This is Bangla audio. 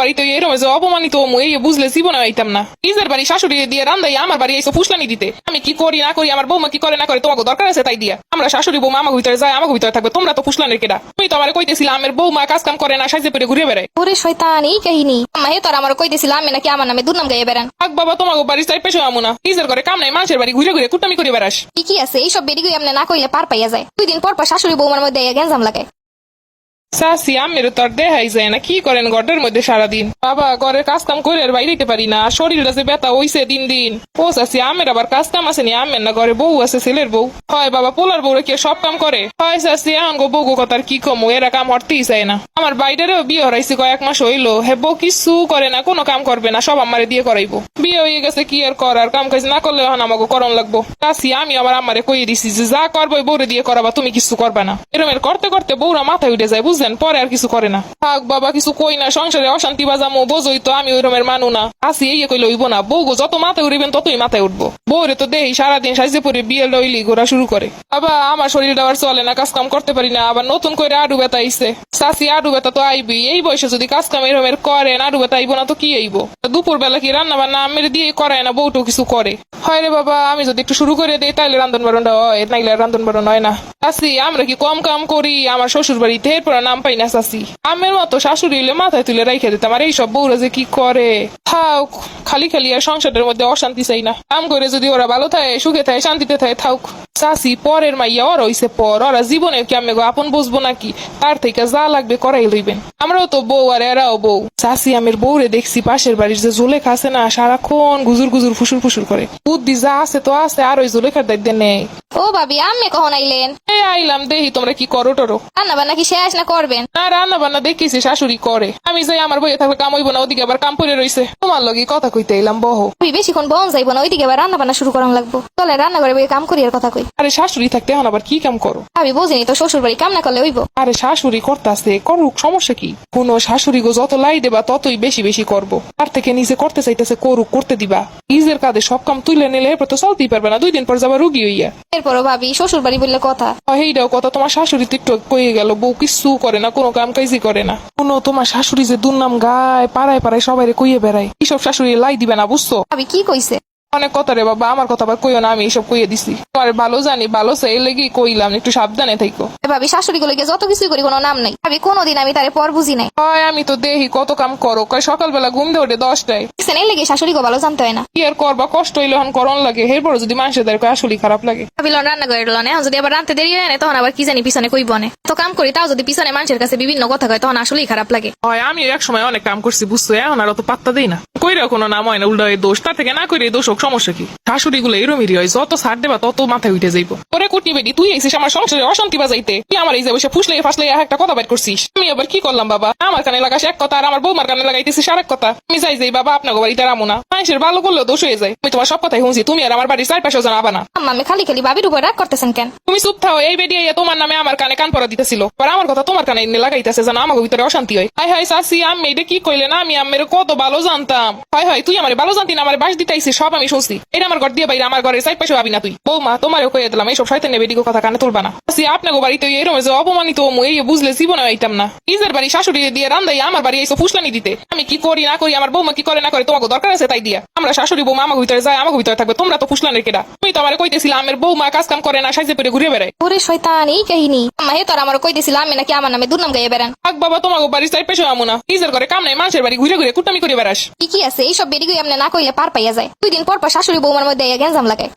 বাড়িতে এরকম যে অপমানিত এই বুঝলে জীবনে আইতাম না নিজের বাড়ি শাশুড়ি দিয়ে রান্দাই আমার বাড়ি এসে ফুসলানি দিতে আমি কি করি না করি আমার বৌমা কি করে না করে তোমাকে দরকার আছে তাই দিয়া আমরা শাশুড়ি বৌমা আমাকে ভিতরে যায় আমাকে ভিতরে থাকবে তোমরা তো ফুসলানের কেডা তুমি তো আমার কইতেছিলা আমার বৌমা কাজ কাম করে না সাজে পেরে ঘুরে বেড়ায় ওরে শয়তান এই কাহিনী আম্মা হে তোর আমার কইতেছিল আমি নাকি আমার নামে দুর্নাম গাইয়ে বেড়ান থাক বাবা তোমাকে বাড়ি চাই পেশো আমু না নিজের ঘরে কাম নাই মানুষের বাড়ি ঘুরে ঘুরে কুটামি করে বেড়াস ঠিকই আছে এইসব বেরিগুই আপনি না কইলে পার পাইয়া যায় দুই দিন পর পর শাশুড়ি বৌমার মধ্যে গ্যাঞ্জাম লাগায় সাসি আমের তো আর যায় না। কি করেন ঘরের মধ্যে সারাদিন? বাবা, ঘরের কাজ কাম করে আর বাইরে পারি না। শরীরটা যে ব্যথা হইছে দিন দিন। ও সাসি আমের আবার কাজ কাম আছে নি? আমের না ঘরে বউ আছে, ছেলের বউ। হয় বাবা, পোলার বউরে কে সব কাম করে? হয় সাসি এখন গো বউ গো কথার কি কমো? এরা কাম হরতেই চায় না। আমার বাইরেরও বিয়ে হরাইছে কয়েক মাস হইল। হে বউ কিছু করে না, কোনো কাম করবে না, সব আমারে দিয়ে করাইবো। বিয়ে হয়ে গেছে কি আর করার কাম কাজ না করলে এখন আমাকে করণ লাগবো সাসি আমি আবার আমারে কই দিছি যে যা করব বউরে দিয়ে করাবা তুমি কিছু করবা না এরমের করতে করতে বউরা মাথায় উঠে যায় বুঝলেন পরে আর কিছু করে না থাক বাবা কিছু কই না সংসারে অশান্তি বাজামো বোঝই তো আমি ওই রমের মানু না আসি এই কইলে হইব না বউ যত মাথায় উড়িবেন ততই মাথায় উঠবো বউরে তো দেই সারাদিন সাজে পরে বিয়ে লইলি ঘোরা শুরু করে বাবা আমার শরীরটা আবার চলে না কাজ কাম করতে পারি না আবার নতুন করে আডু ব্যথা আইছে সাসি আডু ব্যথা তো আইবি এই বয়সে যদি কাজ কাম এরমের করে আডু ব্যথা আইব না তো কি আইব দুপুর বেলা কি রান্না বান্না আমের দিয়ে করায় না, বউটো কিছু করে। হয় রে বাবা, আমি যদি একটু শুরু করে দিই তাহলে রান্ধন বারণটা হয়, নাইলে রান্ধন বারণ হয় না। চাষি আমরা কি কম কাম করি? আমার শ্বশুর বাড়িতে এরপর নাম পাই না চাষি আমের মতো শাশুড়ি হইলে মাথায় তুলে রাইখে দিতাম, আর এইসব বউরা যে কি করে? থাক খালি খালি আর সংসারের মধ্যে অশান্তি চাই না। কাম করে যদি ওরা ভালো থাকে, সুখে থাকে, শান্তিতে থাকে থাক চাষি পরের মাইয়া ওরা হইছে পর। ওরা জীবনে কি আমি গো আপন বুঝব নাকি? তার থেকে যা লাগবে করাই লইবেন। আমরাও তো বউ আর এরাও বউ। চাষি আমের বউরে দেখছি পাশের বাড়ির যে জোলেখা আছে না সারাক্ষণ গুজুর গুজুর ফুসুর ফুসুর করে। বুদ্ধি যা আছে তো আছে আর ওই জোলেখার দায়িত্ব নেই। ও ভাবি আমি কখন আইলেন? এই আইলাম দেখি তোমরা কি করো টরো? রান্না বান্না কি শেষ না করবেন? না রান্না বান্না দেখেছি শাশুড়ি করে। আমি যাই আমার বইয়ে থাকলে কাম হইব না ওদিকে আবার কাম পড়ে রইছে। তোমার লগে কথা কইতে এলাম বহ। বেশিক্ষণ বন যাইবো না ওইদিকে আবার রান্না বান্না শুরু করান লাগবো। চলে রান্না করে বইয়ে কাম করি আর কথা কই। আরে শাশুড়ি থাকতে এখন আবার কি কাম করো? ভাবি বুঝিনি তো শ্বশুর বাড়ি কাম না করলে হইব। আরে শাশুড়ি করতেছে করুক সমস্যা কি? কোনো শাশুড়ি গো যত লাই দেবা ততই বেশি বেশি করব। তার থেকে নিজে করতে চাইতেছে করুক করতে দিবা। নিজের কাঁধে সব কাম তুলে নিলে এরপর তো চলতেই পারবে না দুই দিন পর যাবা রুগী হইয়া। এরপরও ভাবি শ্বশুর বাড়ি বললে কথা। এইটাও কথা তোমার শাশুড়ি তো একটু কয়ে গেল বউ কিছু করে না কোনো কাম কাজই করে না। কোনো তোমার শাশুড়ি যে দুর্নাম গায় পাড়ায় পাড়ায় সবাই কইয়ে বেড়ায় এইসব শাশুড়ি লাই দিবে না বুঝছ? ভাবি কি কইছে? অনেক কথা রে বাবা আমার কথা আবার কইও না আমি এইসব কইয়ে দিছি। তোমার ভালো জানি ভালো সেই লেগে কইলাম একটু সাবধানে থাইকো। এ ভাবি শাশুড়ি গুলো যত কিছুই করি কোনো নাম নাই। ভাবি কোনোদিন আমি তারে পর বুঝি নাই। হয় আমি তো দেখি কত কাম করো কয় সকালবেলা ঘুম দিয়ে ওঠে দশটায়। দেখছেন এই লেগে শাশুড়ি গো ভালো জানতে হয় না। কি আর করবা কষ্ট হইলে এখন করন লাগে। এরপর যদি মানুষের দ্বারা আসলে খারাপ লাগে। ভাবি লন রান্না করে লন এখন যদি আবার রান্তে দেরি হয় না তখন আবার কি জানি পিছনে কই বনে তো কাম করি তাও যদি পিছনে মানুষের কাছে বিভিন্ন কথা কয় তখন আসলেই খারাপ লাগে। হয় আমি এক সময় অনেক কাম করছি বুঝছ? এখন আর অত পাত্তা দেই না। কইরা কোনো নাম হয় না উল্টা দোষ। তার থেকে না করে দোষ সমস্যা কি? শাশুড়ি গুলো এরমিরি হয় যত ছাড় দেবা তত মাথায় উঠে যাইবো। ওরে কুটনি বেটি তুই এসেছিস আমার সংসারে অশান্তি বাজাইতে। তুই আমার এই যে বসে ফুসলে ফাসলে একটা কথা বাইর করছিস। আমি আবার কি করলাম বাবা? আমার কানে লাগাস এক কথা আর আমার বৌমার কানে লাগাইতেছিস আরেক কথা। আমি যাই যাই বাবা আপনার বাড়িতে রামু না। মানুষের ভালো করলেও দোষ হয়ে যায়। আমি তোমার সব কথাই শুনছি তুমি আর আমার বাড়ির চারপাশেও জানাবা না আমি খালি খালি ভাবির উপর রাগ করতেছেন কেন? তুমি চুপ থাও এই বেডিয়ে তোমার নামে আমার কানে কান পরা দিতেছিল। আর আমার কথা তোমার কানে এনে লাগাইতেছে জানো আমার ভিতরে অশান্তি হয়। হাই হাই সাসি আমি এটা কি কইলে না আমি আমের কত ভালো জানতাম। হাই হাই তুই আমার ভালো জানতি না আমার বাস দিতেইছিস সব আমি শুনছি। এটা আমার ঘর দিয়ে বাইরে আমার ঘরের সাইড পাশে ভাবি না তুই। বৌমা তোমারও কয়ে দিলাম এইসব শয়তান বেডিগো কথা কানে তুলবা না। সাসি আপনাকে বাড়িতে এরকম যে অপমানিত হমু এই বুঝলে জীবনে আইতাম না। নিজের বাড়ি শাশুড়ি দিয়ে রান্দাই আমার বাড়ি এসে ফুসলানি দিতে। আমি কি করি না করি আমার বৌমা কি করে না করে তোমাকে দরকার আছে তাই দিয়া। আমরা শাশুড়ি বৌমা আমাকে ভিতরে যায় আমাকে ভিতরে থাকবে তোমরা তো ফুসলানের কেডা। তুমি তো আমার কইতেছিলাম আমার বৌমা কাজ কাম করে না সাইজে পেরে ঘুরে বেড়ায়। ওরে শয়তান এই কাহিনী। আম্মা হে তোর আমার কইতেছিল আমি নাকি আমার নামে দুর্নাম গাইয়ে বেড়ান। থাক বাবা তোমাকে বাড়ির সাইড পেশো আমু না। নিজের ঘরে কাম নাই মানুষের বাড়ি ঘুরে ঘুরে কুটামি করে বেড়াস। কি কি আছে এইসব বেরিগুই আপনি না কইলে পার পাইয়া যায়। দুই দিন পর পর শাশুড়ি বৌমার মধ্যে গ্যাঞ্জাম লাগায়